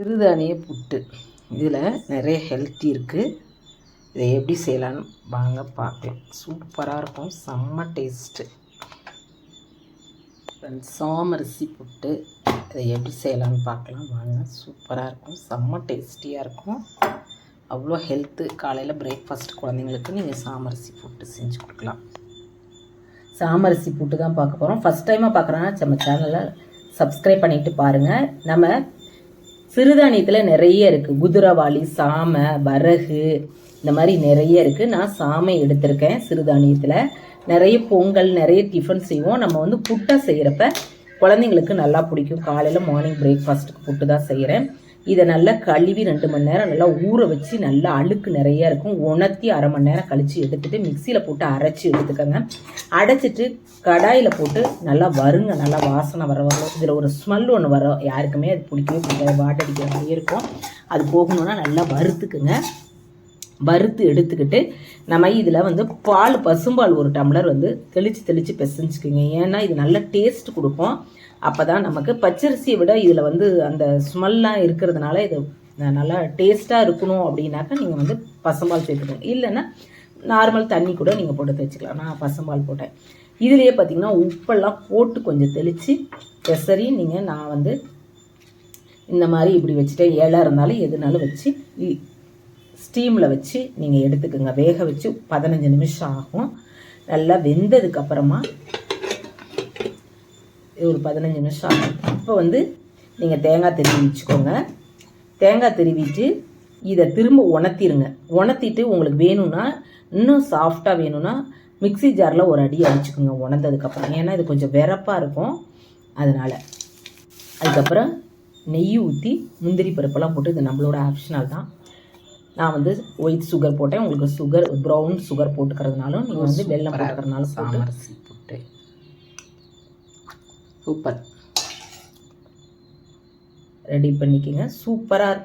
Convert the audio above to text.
சிறுதானிய புட்டு. இதில் நிறைய ஹெல்த்தி இருக்குது இதை எப்படி செய்யலான்னு வாங்க பார்க்கலாம். சூப்பராக இருக்கும். செம்ம டேஸ்ட்டு சாமரிசி புட்டு. இதை எப்படி செய்யலான்னு பார்க்கலாம். வாங்க. சூப்பராக இருக்கும். செம்ம டேஸ்டியாக இருக்கும். அவ்வளோ ஹெல்த்து காலையில் பிரேக்ஃபாஸ்ட் குழந்தைங்களுக்கு நீங்கள் சாமரிசி புட்டு செஞ்சு கொடுக்கலாம். சாமரிசி புட்டு தான் பார்க்க போகிறோம் ஃபஸ்ட் டைமாக பார்க்குறோன்னா நம்ம சேனலை சப்ஸ்கிரைப் பண்ணிட்டு பாருங்கள் நம்ம சிறுதானியத்தில் நிறைய இருக்குது குதிரவாளி சாமை வரகு இந்த மாதிரி நிறைய இருக்குது நான் சாமை எடுத்திருக்கேன் சிறுதானியத்தில். நிறைய பொங்கல் நிறைய டிஃபன் செய்வோம். நம்ம வந்து புட்டை செய்கிறப்ப குழந்தைங்களுக்கு நல்லா பிடிக்கும். காலையில் மார்னிங் பிரேக்ஃபாஸ்ட்டுக்கு புட்டு தான் செய்கிறேன் இதை நல்லா கழுவி ரெண்டு மணி நேரம் நல்லா ஊற வச்சு நல்லா அழுக்கு நிறைய இருக்கும். உணர்த்தி அரை மணி நேரம் கழித்து எடுத்துட்டு மிக்சியில் போட்டு அரைச்சி எடுத்துக்கோங்க. அடைச்சிட்டு கடாயில் போட்டு நல்லா வருங்க நல்லா வாசனை வர வரும் இதில் ஒரு ஸ்மெல் ஒன்று வரும் யாருக்குமே அது பிடிக்கவே பிடிக்காது. வாட்டடிக்கிற மாதிரி இருக்கும். அது போகணுன்னா நல்லா வறுத்துக்குங்க. வறுத்து எடுத்துக்கிட்டு நம்ம இதில் வந்து பால் பசும்பால் ஒரு டம்ளர் வந்து தெளித்து தெளித்து பிசைஞ்சுக்குங்க. ஏன்னா இது நல்ல டேஸ்ட் கொடுக்கும். அப்போ தான் நமக்கு பச்சரிசியை விட இதில் வந்து அந்த ஸ்மெல்லாம் இருக்கிறதுனால இது நல்லா டேஸ்ட்டாக இருக்கணும் அப்படின்னாக்கா நீங்கள் வந்து பசும்பால் சேர்த்துக்கணும் இல்லைன்னா நார்மல் தண்ணி கூட நீங்கள் போட்டு தைச்சிக்கலாம் நான் பசும்பால் போட்டேன். இதுலேயே பார்த்தீங்கன்னா உப்பெல்லாம் போட்டு கொஞ்சம் தெளித்து பெசரி நீங்கள் நான் வந்து இந்த மாதிரி இப்படி வச்சுட்டேன். ஏழாக இருந்தாலும் எதுனாலும் வச்சு ஸ்டீமில் வச்சு நீங்கள் எடுத்துக்கோங்க. வேக வச்சு பதினஞ்சு நிமிஷம் ஆகும். நல்லா வெந்ததுக்கு அப்புறமா ஒரு பதினஞ்சு நிமிஷம் ஆகும். இப்போ வந்து நீங்கள் தேங்காய் திருவி வச்சுக்கோங்க. தேங்காய் திருவிட்டு இதை திரும்ப உணர்த்திடுங்க உணர்த்திட்டு உங்களுக்கு வேணும்னா இன்னும் சாஃப்டாக வேணும்னா மிக்சி ஜாரில் ஒரு அடி அடிச்சுக்கோங்க உணர்ந்ததுக்கப்புறம் ஏன்னா இது கொஞ்சம் வெறப்பாக இருக்கும். அதனால் அதுக்கப்புறம் நெய் ஊற்றி முந்திரி பருப்பெல்லாம் போட்டு இது நம்மளோட ஆப்ஷனல் தான். நான் வந்து ஒயிட் சுகர் போட்டேன். உங்களுக்கு சுகர் ப்ரௌன் சுகர் போட்டுக்கிறதுனாலும் நீங்கள் வந்து வெள்ளம் போட்டுக்கிறதுனாலும் சாமரிசி போட்டு. சூப்பர். ரெடி பண்ணிக்கோங்க. சூப்பராக இருக்கும்.